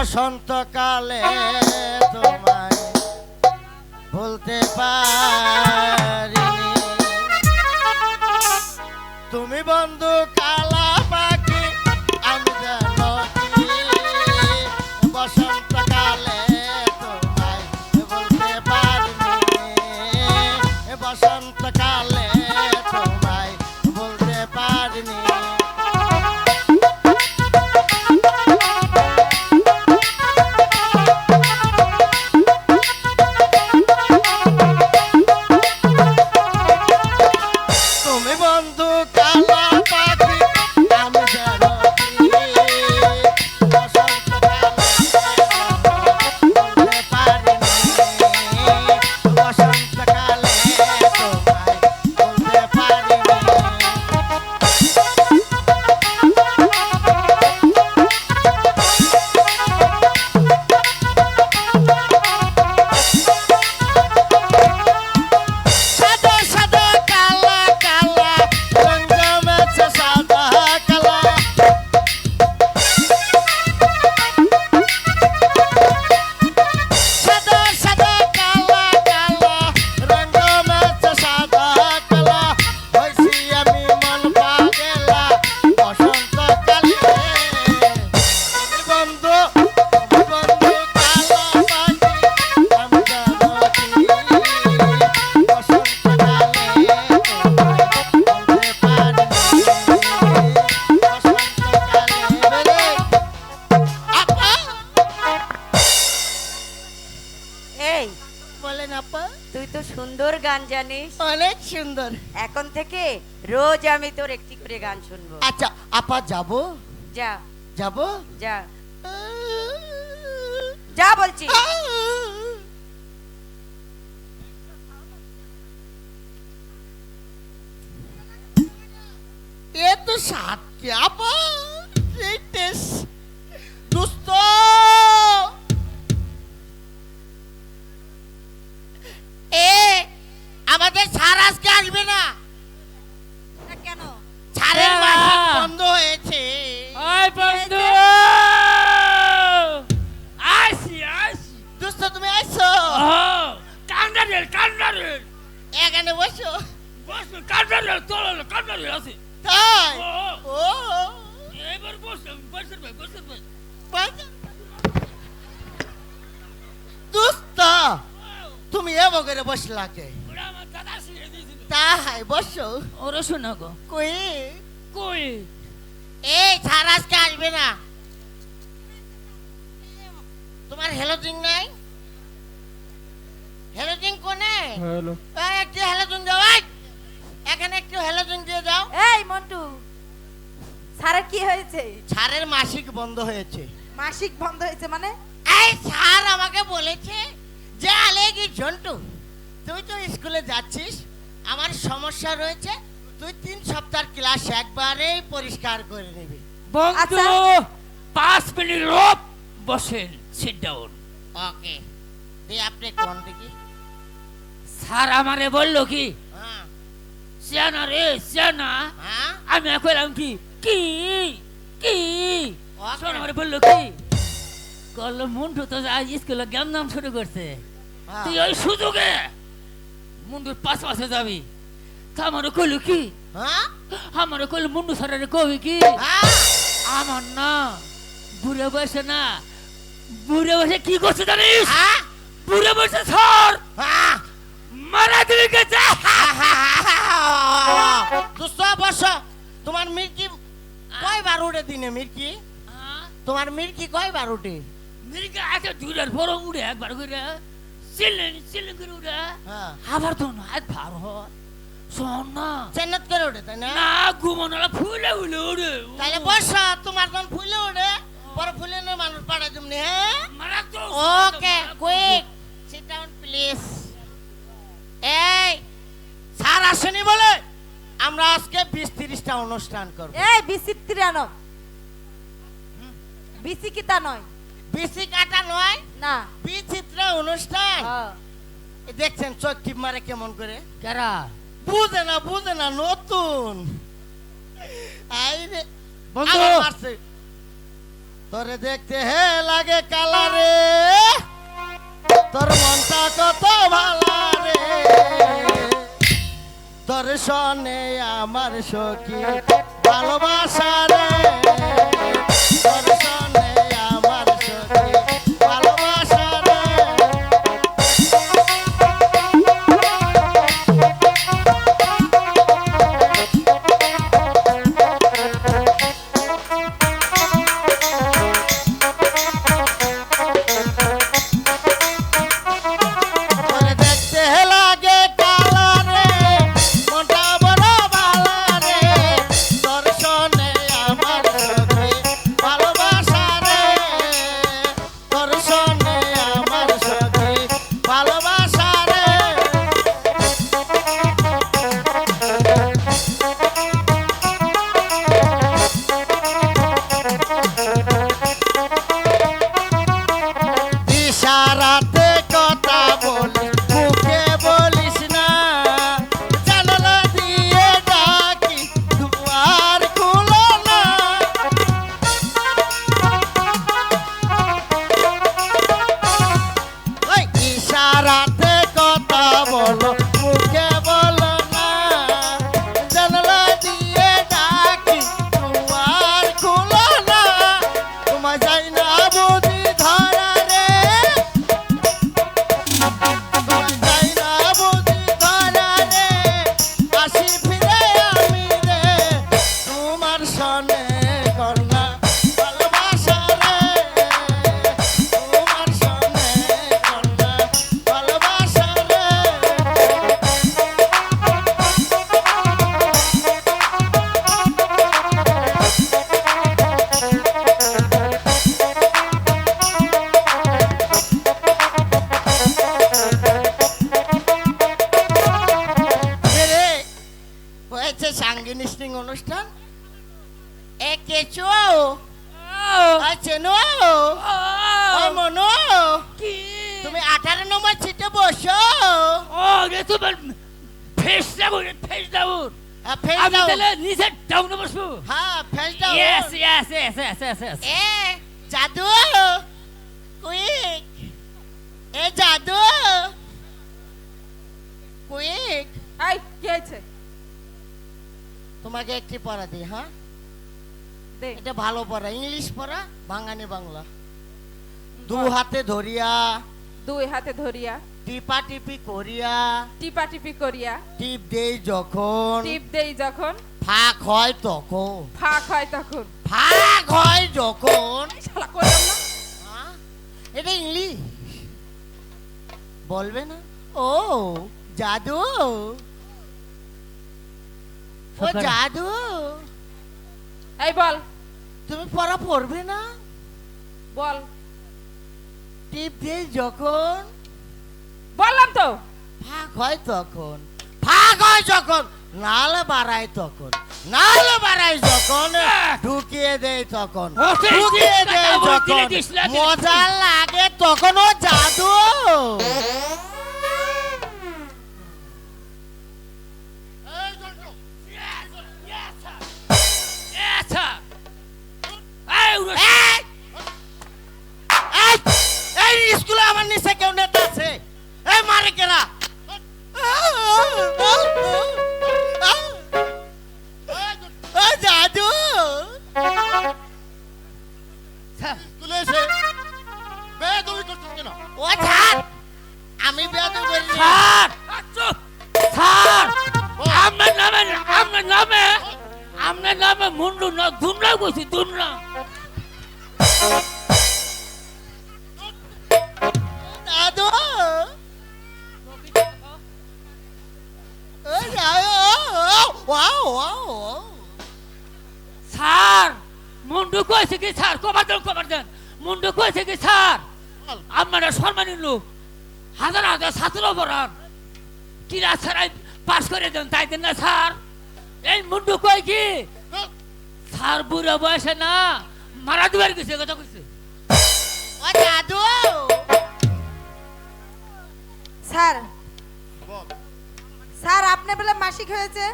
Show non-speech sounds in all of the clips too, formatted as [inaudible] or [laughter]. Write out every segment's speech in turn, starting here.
বসন্তকালে তোমায় বলতে পারিনি। তুমি বন্ধু সুন্দর। এখন থেকে রোজ আমি তোর একটি করে গান শুনব। আচ্ছা আপা যাব? যা। যাব? যা। যা বলছি। এ তো সাথে আপা এই ওরা শোনা গো। কই কই এই ছাড় আজকে আসবে না। তোমার হেলোজিং নাই? হেলোজিং কোনে? হ্যালো। এই, একটু হেলোজিং দাও এই। এখানে একটু হেলোজিং দিয়ে দাও। এই মন্টু। স্যারের কি হয়েছে? ছাড়ের মাসিক বন্ধ হয়েছে। মাসিক বন্ধ হয়েছে মানে? এই স্যার আমাকে বলেছে যে আলেগি ঝন্টু তুই তো স্কুলে যাচ্ছিস আমার সমস্যা রয়েছে তুই তিন সপ্তাহ ক্লাস একবারেই পরিষ্কার করে নিবি। বন্ধু আচ্ছা। পাঁচ মিনিট রব বসেন সিট ডাউন ওকে দিয়ে আপনি কোন দিকে স্যার আমারে বলল কি? হ্যাঁ। সিয়ানা রে সিয়ানা। হ্যাঁ? আমি কইলাম কি? কি? কি। শোন আমারে বলল কি? কল মুন্টু তো আজ স্কুলে জ্ঞান নাম শুরু করছে। হ্যাঁ। তুই ওই সুযোগে মুন্ডুর পাশ পাশে যাবি। আমারে কইলো কি আমারে কইলো মুন্ডু স্যারের কবি কি আমার না বুড়ে বসে না বুড়ে বসে কি করছে জানিস বুড়ে বসে হ্যাঁ মারা দিবি গেছে দুশো বস তোমার মির্কি কয়বার উঠে দিনে মির্কি তোমার মির্কি কয়বার উঠে মির্গা আছে দুইটার বড় উড়ে একবার করে সিলিং সিলিং করে উড়ে আবার তো হাত ভার হয় চেন্নাত করে উঠে তাই না? না ঘুমানোরা ফুলে উলে তোমার ফুলে উঠে পরে ফুলে নিয়ে মানুষ পাঠাই তুমি হ্যাঁ? Okay quick sit down please এই স্যার আসেনি বলে আমরা আজকে বিশ তিরিশটা অনুষ্ঠান করব। এই বিচিত্রা নয়। বিচিকিতা নয়। বিসি কাটা নয়? না। বিচিত্র অনুষ্ঠান? হ্যাঁ। দেখছেন চোখ টিপ মারে কেমন করে? কেরা? বুঝে না বুঝে না নতুন। বন্ধু। তোরে দেখতে হে লাগে কালারে তোর মনটা কত ভালো রে। দর্শনে আমার সখী ভালোবাসা রে। দর্শনে আমার হয়েছে তোমাকে একটি পড়া দিই হ্যাঁ? এটা ভালো পড়া ইংলিশ পড়া বাঙালি বাংলা। দু হাতে ধরিয়া দুই হাতে ধরিয়া টিপা টিপি করিয়া টিপা টিপি করিয়া টিপ দেই যখন টিপ দেই যখন ফাঁক হয় তখন। ফাঁক হয় তখন। ফাঁক হয় যখন। শালা করলাম না? এটা ইংলিশ। বলবে না? ও জাদু। ও জাদু। এই বল। তুমি পড়া পড়বে না? বল। টিপ দেই যখন বললাম তো। ফাঁক হয় তখন। ফাঁক হয় যখন নালে বাড়ায় তখন। নালে বাড়ায় যখন ঢুকিয়ে দেয় তখন। ঢুকিয়ে দেয় যখন। মজা লাগে তখন ও জাদু। এই স্কুলে আমার নিচে কেউ নেতা আছে এই মারে কেরা জাদু স্কুলে এসে বেয়াদবি করছিস কেন ও ছাড় আমি বেয়াদবি করি না। স্যার চুপ নামে মুন্ডু না দুমরা কইছি দুমরা পাস করে দেন তাই দেন না স্যার? এই মুন্ডু কই কি? স্যার বুড়ো বয়সে না মারা দুবার গেছে কথা কইছে। ও জাদু স্যার। বল। স্যার আপনি বলে মাসিক হয়েছে?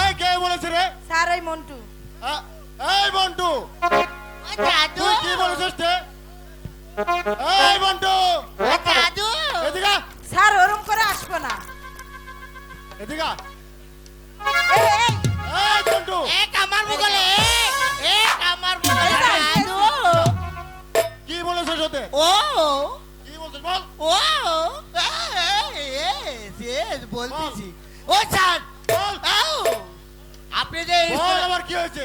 এই কে বলেছে রে? স্যার ওই মন্টু। এই বন্টু ও দাদু! কি বলেছিস তে? এই বন্টু ও দাদু! এদিকে স্যার ওরম করে আসব না। এদিকে কি বলেছিস ওতে ও। কি বলছিস বল? ও yes yes বলতেছি। ও স্যার। আপনি যে এই বল স্কুলে- আবার কি হয়েছে?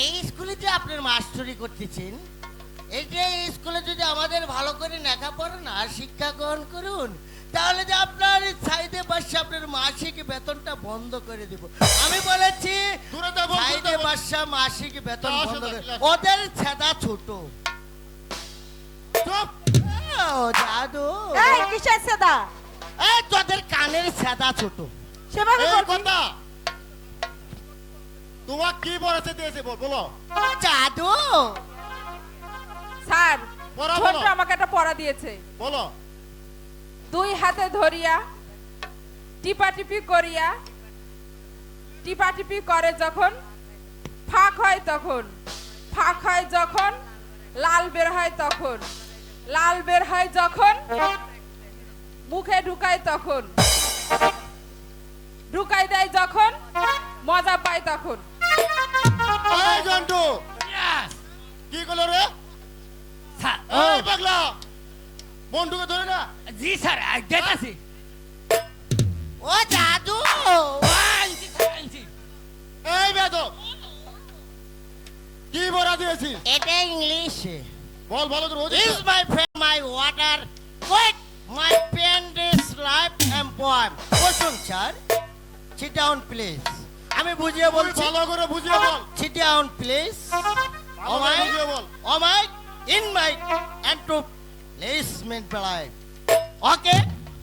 এই স্কুলে যে আপনার মাস্টারি করতেছেন এই যে এই স্কুলে যদি আমাদের ভালো করে লেখাপড়া না শিক্ষা গ্রহণ করুন তাহলে যে আপনার সাইডে বাসা আপনার মাসিক বেতনটা বন্ধ করে দিব। আমি বলেছি সাইডে যা মাসিক বেতন বন্ধ করে ওদের ছেদা ছোট। চুপ। ও, জাদু। এই কিসের সেদা এই তোদের কানের ছেদা ছোট। সেভাবে এই কথা। তোমার কি বলেছে দিয়েছে বল বলো। জাদু। স্যার ছোট বলো। আমাকে একটা পড়া দিয়েছে। বলো। দুই হাতে ধরিয়া টিপাটিপি করিয়া টিপাটিপি করে যখন ফাঁক হয় তখন ফাঁক হয় যখন লাল বের হয় তখন লাল বের হয় যখন মুখে ঢুকায় তখন ঢুকাই দেয় যখন মজা পায় তখন। এই জন্টু। কি করল রে? পাগলা! বন্ধুকে ধরে না। জি স্যার দেখাছি ও জাদু এই বেদো কি বড়া দিয়েছি এটা ইংলিশ। বল বলো তো is my friend my water quiet my pen is life employ বসুন স্যার সিট ডাউন প্লিজ আমি বুঝিয়ে বল ভালো করে বুঝিয়ে বল। Sit down please oh my বল। ও my in my end to placement বেলায় ওকে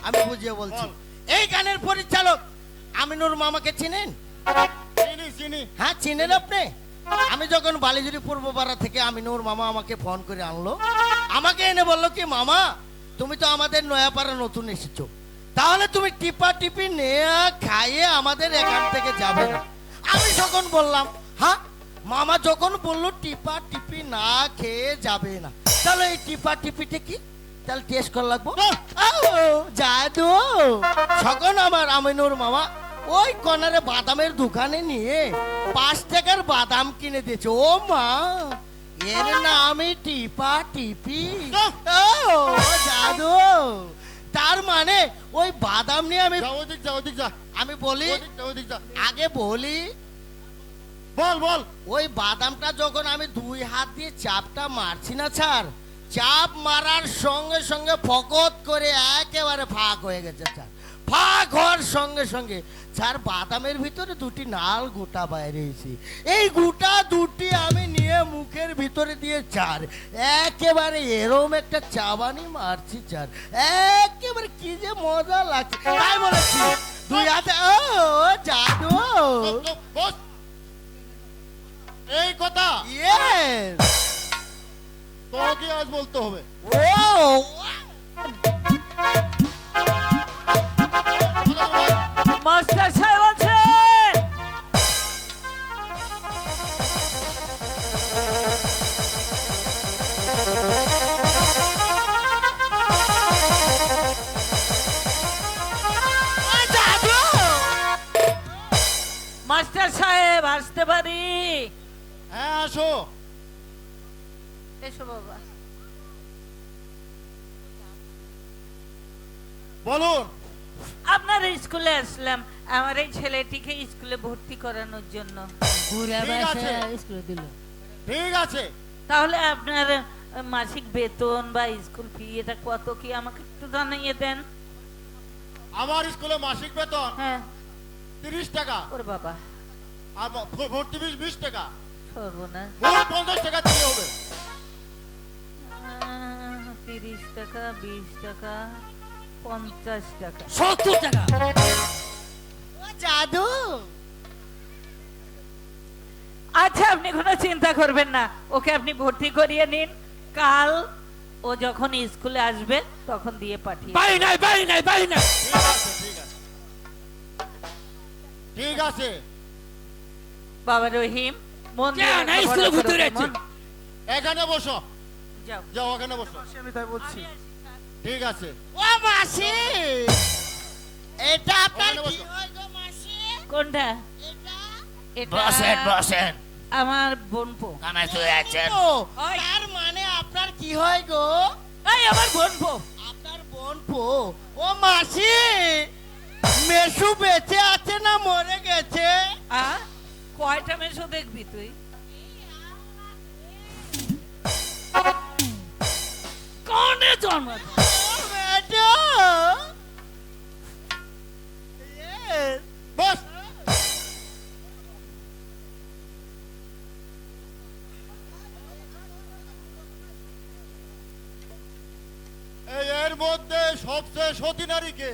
আমি বুঝিয়ে বলছি। এই গানের পরিচালক আমিনুর মামাকে চিনেন? চিনি চিনি। হ্যাঁ চিনেন আপনি? আমি যখন বালিজুরি পূর্বপাড়া থেকে আমিনুর মামা আমাকে ফোন করে আনলো আমাকে এনে বলল কি মামা তুমি তো আমাদের নয়াপাড়া নতুন এসেছ। তাহলে তুমি টিপা টিপি নেয়া খাইয়ে আমাদের এখান থেকে যাবে না। আমি যখন বললাম হ্যাঁ মামা যখন বলল টিপা টিপি না খেয়ে যাবে না। তাহলে এই টিপা টিপিটা কি? তাহলে টেস্ট করা লাগবো? জাদু। তখন আমার আমিনুর মামা ওই কর্নারে বাদামের দোকানে নিয়ে পাঁচ টাকার বাদাম কিনে দিয়েছে। ও মা এর নামই টিপা টিপি। ও জাদু। তার মানে ওই বাদাম নিয়ে আমি আমি বলি আগে বলি বল বল। ওই বাদামটা যখন আমি দুই হাত দিয়ে চাপটা মারছি না স্যার চাপ মারার সঙ্গে সঙ্গে ফকত করে একেবারে ফাঁক হয়ে গেছে স্যার। ফাঁক হওয়ার সঙ্গে সঙ্গে স্যার বাদামের ভিতরে দুটি নাল গোটা এই গোটা দুটি আমি নিয়ে মুখের ভিতরে দিয়ে চার একেবারে এরম একটা চাবানি মারছি স্যার। একেবারে কি যে মজা লাগছে। তাই বলেছি দুই হাতে ও জাদু। এই কথা? ইয়েস তোকে আজ বলতে হবে। ও মাস্টার সাহেব আছে? আসো এসো বাবা। বলুন। আপনার স্কুলে আসলাম। আমার এই ছেলেটিকে স্কুলে ভর্তি করানোর জন্য। ঠিক আছে। ঠিক আছে। তাহলে আপনার মাসিক বেতন বা স্কুল ফি এটা কত কি আমাকে একটু জানিয়ে দেন? আমার স্কুলে মাসিক বেতন হ্যাঁ। তিরিশ টাকা। ওর বাবা। আর ভর্তি ফিস বিশ টাকা। সর্বনাশ মোট পঞ্চাশ টাকা দিতে হবে। আহ, তিরিশ টাকা বিশ টাকা পঞ্চাশ টাকা। সত্তর টাকা। জাদু। আচ্ছা আপনি কোনো চিন্তা করবেন না। ওকে আপনি ভর্তি করিয়ে নিন। কাল ও যখন স্কুলে আসবে তখন দিয়ে পাঠিয়ে নাই। ঠিক আছে ঠিক আছে। ঠিক আছে। বাবা রহিম কেন স্কুলে করো, ভর্তি এখানে বসো। যাও। যাও ওখানে বসো। আমি তাই বলছি। ঠিক আছে। ও মাসি! এটা আপনার কি? বসো। গো মাসি। কোনটা? এটা? এটা বসেন বসেন। আমার বোনপো। তার মানে আপনার কি হয় গো? এই আমার বোনপো। আপনার বোন পো ও মাসি! মেসু বেঁচে আছে না মরে গেছে? আ? কয়টা মেশো দেখবি তুই? কোনে জন্ম? এর মধ্যে সবচেয়ে সতী নারীকে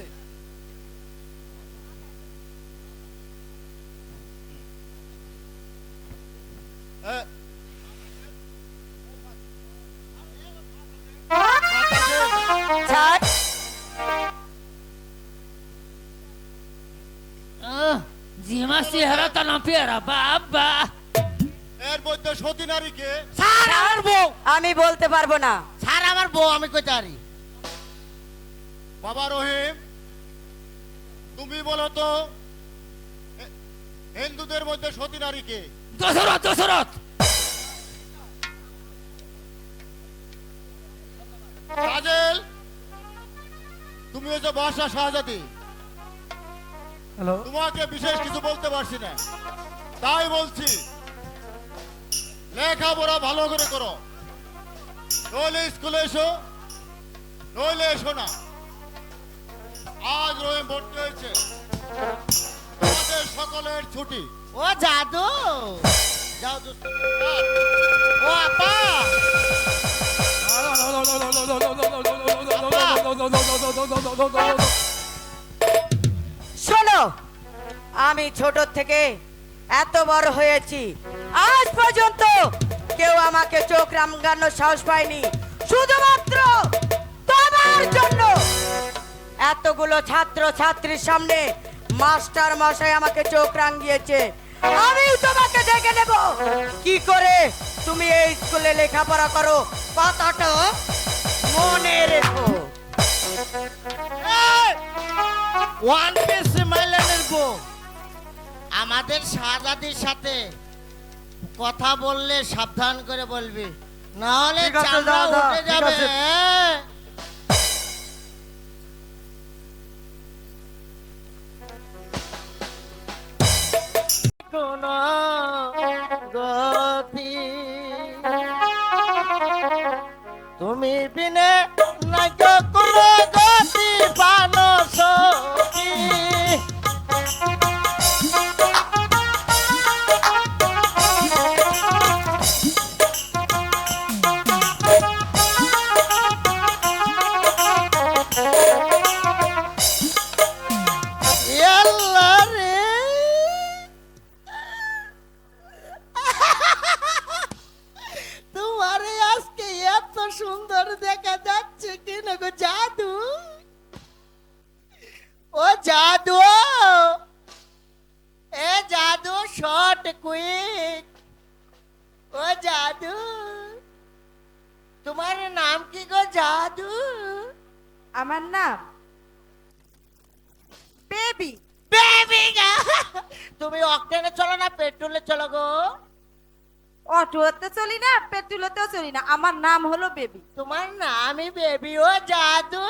পেয়ারা বাবা। এর মধ্যে সতী নারীকে স্যার আমার বউ। আমি বলতে পারব না। স্যার আমার বউ আমি কইতে পারি বাবা রহিম তুমি বলো তো হিন্দুদের মধ্যে সতী নারীকে দশরথ দশরথ। কাজল তুমি হচ্ছে বর্ষা শাহজাদি। তোমাকে বিশেষ কিছু বলতে পারছি না তাই বলছি লেখাপড়া ভালো করে করো নইলে স্কুলে এসো নইলে এসো না আজ রহিম ভর্তি হয়েছে তোমাদের সকলের ছুটি ও জাদু যাও। ও আপা শোনো আমি ছোট থেকে এত বড় হয়েছি। আজ পর্যন্ত কেউ আমাকে চোখ রামগানোর সাহস পায়নি। শুধুমাত্র তোমার জন্য। এতগুলো ছাত্র, ছাত্রীর সামনে মাস্টার মশাই আমাকে চোখ রাঙিয়েছে। আমি তোমাকে দেখে নেব। কি করে তুমি এই স্কুলে লেখাপড়া করো? কথাটা মনে রেখো। ওয়ান পিস আমাদের শাহজাদির সাথে কথা বললে সাবধান করে বলবি। না হলে চামড়া উঠে যাবে। আছে। কোনো গতি। তুমি বিনে কোনো গতি পানো সখী। পেট্রোলেতেও না আমার নাম হলো বেবি। তোমার নামই বেবি ও জাদু।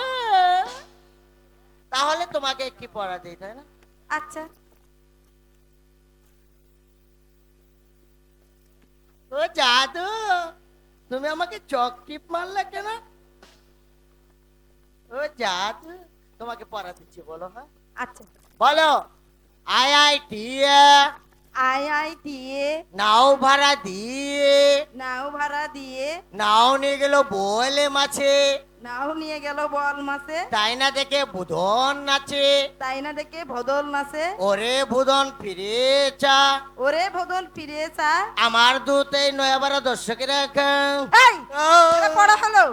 তাহলে তোমাকে একটি পড়া দিই তাই না? আচ্ছা। ও জাদু তুমি আমাকে চক টিপ মারলে কেন? ও জাদু তোমাকে পড়া দিচ্ছি বলো হ্যাঁ আচ্ছা। বলো আই আই টি আই দিয়ে নাও ভাড়া দিয়ে। নাও ভাড়া দিয়ে। নাও নিয়ে গেল বলে মাছে। নাও নিয়ে গেল বল মাসে তাই না দেখে বুধন নাচে। তাই না দেখে ভদল নাচে। ওরে বুধন ফিরে চা ওরে ভদল ফিরে চা আমার দূত এই নয়াবারা দর্শকের এই পড়া হলো।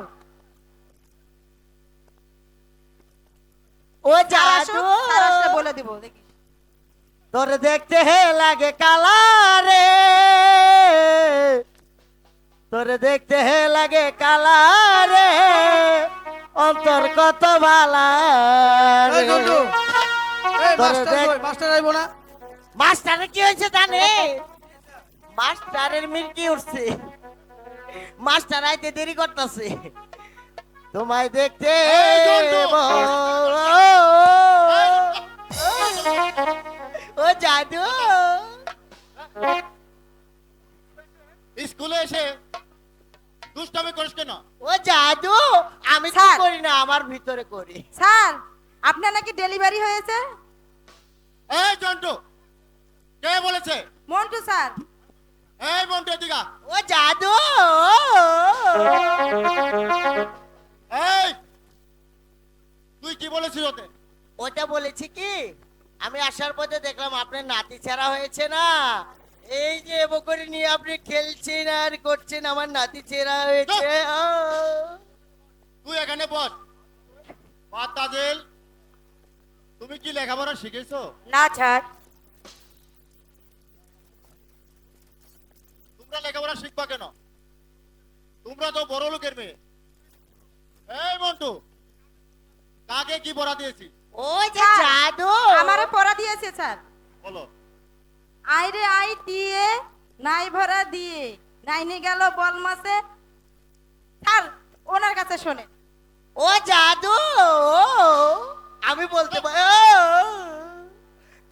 ও আসলে বলে দিব দেখি। তোর দেখতে হে লাগে কালা রে। তোর দেখতে হে লাগে কালা রে। অন্তর কত ভালা রে। জন্টু মাস্টার দেখ- মাস্টার আইবো না। মাস্টারের কি হয়েছে জানে? মাস্টারের মির্কি উঠছে। মাস্টার আইতে দেরি করতেছে। তোমায় দেখতে! ও জাদু। স্কুলে এসে দুষ্টামি করিস কেন? ও জাদু আমি তো স্যার। করি না আমার ভিতরে করি। স্যার আপনার নাকি ডেলিভারি হয়েছে? এই জন্টু কে বলেছে? মন্টু স্যার। এই মন্টু এদিকা ও জাদু। এই তুই কি বলেছিস ওতে? ওটা বলেছি কি? আমি আসার পথে দেখলাম আপনার নাতি ছাড়া হয়েছে না। এই যে এবার করে নিয়ে আপনি খেলছেন আর করছেন আমার নাতি চেরা হয়েছে। তুই এখানে বস। বাদ তাজেল তুমি কি লেখাপড়া শিখেছো? না স্যার। তোমরা লেখাপড়া শিখবা কেন? তোমরা তো বড় লোকের মেয়ে। এই মন্টু কাকে কি পড়া দিয়েছি ওই যে জাদু। আমারে পড়া দিয়েছে স্যার। বলো। আইরে আই দিয়ে নাই ভরা দিয়ে নাইনে গেল বল মাসে। স্যার ওনার কাছে শোনে। ও জাদু। আমি বলতে পারি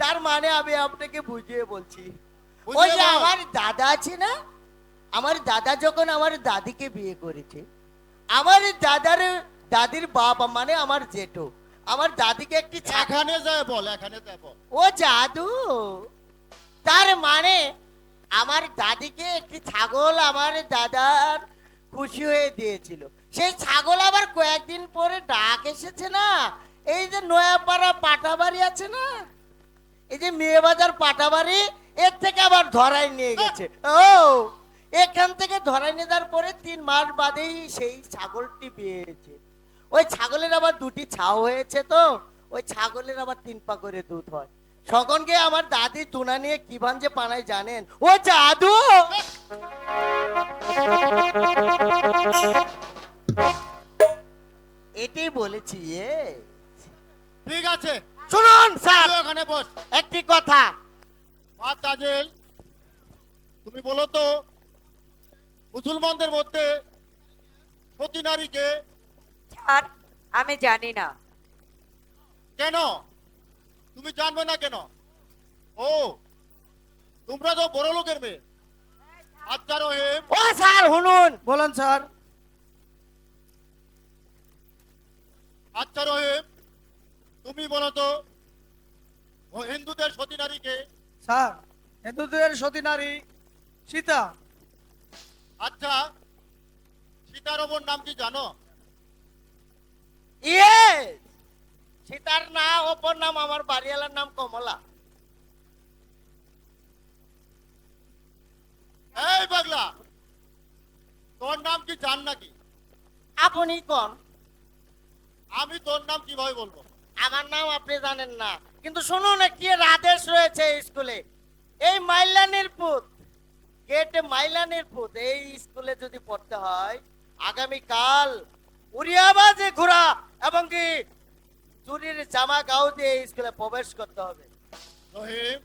তার মানে আমি আপনাকে বুঝিয়ে বলছি। ওই যে আমার দাদা আছে না? আমার দাদা যখন আমার দাদিকে বিয়ে করেছে আমার দাদার দাদির বাবা মানে আমার জেঠো। আমার দাদিকে একটি এখানে যায় বল এখানে যায় বল। ও জাদু তার মানে আমার দাদিকে একটি ছাগল আমার দাদার খুশি হয়ে দিয়েছিল। সেই ছাগল আবার কয়েকদিন পরে ডাক এসেছে না? এই যে নয়াপাড়া পাটাবাড়ি আছে না? এই যে মেয়ে মেয়েবাজার পাটাবাড়ি এর থেকে আবার ধরাই নিয়ে গেছে। [laughs] ও এখান থেকে ধরাই নিয়ে যাওয়ার পরে তিন মাস বাদেই সেই ছাগলটি পেয়েছে। ওই ছাগলের আবার দুটি ছাও হয়েছে তো ওই ছাগলের আবার তিন পা করে দুধ হয়। সকনকে আমার দাদি তুনা নিয়ে কি ভাঞ্জে পানায় জানেন? ও জাদু! এটাই বলেছি এ। ঠিক আছে। শুনুন স্যার। ওখানে বস। একটি কথা। তাজেল তুমি বলো তো মুসলমানদের মধ্যে সতী নারীকে স্যার আমি জানি না। কেন? তুমি জানবে না কেন? ও তোমরা তো বড় লোকের মেয়ে। আচ্ছা রহিম ও স্যার শুনুন। বলেন স্যার। আচ্ছা রহিম তুমি বলো তো হিন্দুদের সতী নারীকে স্যার হিন্দুদের সতী নারী সীতা। আচ্ছা সীতার ওপর নাম কি জানো? ইয়ে সীতার না অপর নাম আমার বাড়িওয়ালার নাম কমলা। এই পাগলা তোর নাম কি জান নাকি? আপনি কোন? আমি তোর নাম কীভাবে বলব? আমার নাম আপনি জানেন না। কিন্তু শুনুন একটি আদেশ রয়েছে স্কুলে? এই মাইলানির পুত গেটে মাইলানির পুত এই স্কুলে যদি পড়তে হয় আগামী কাল উড়িয়াবাজে ঘোরা এবং কি চুরির জামা গাও দিয়ে স্কুলে প্রবেশ করতে হবে। রহিম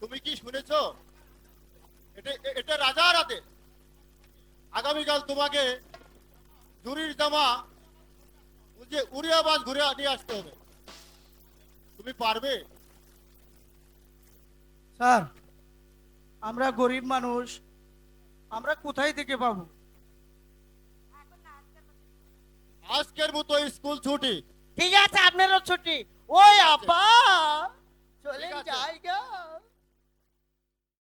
তুমি কি শুনেছো? এটা এটা রাজার হাতে আগামীকাল তোমাকে জুরির জামা যে উড়িয়াবাজ ঘুরে নিয়ে আসতে হবে। তুমি পারবে? স্যার আমরা গরিব মানুষ আমরা কোথায় থেকে পাবো? আজকের মতো স্কুল ছুটি। ঠিক আছে আপনারও ছুটি। ওই আপা চলে যাই। জায়গা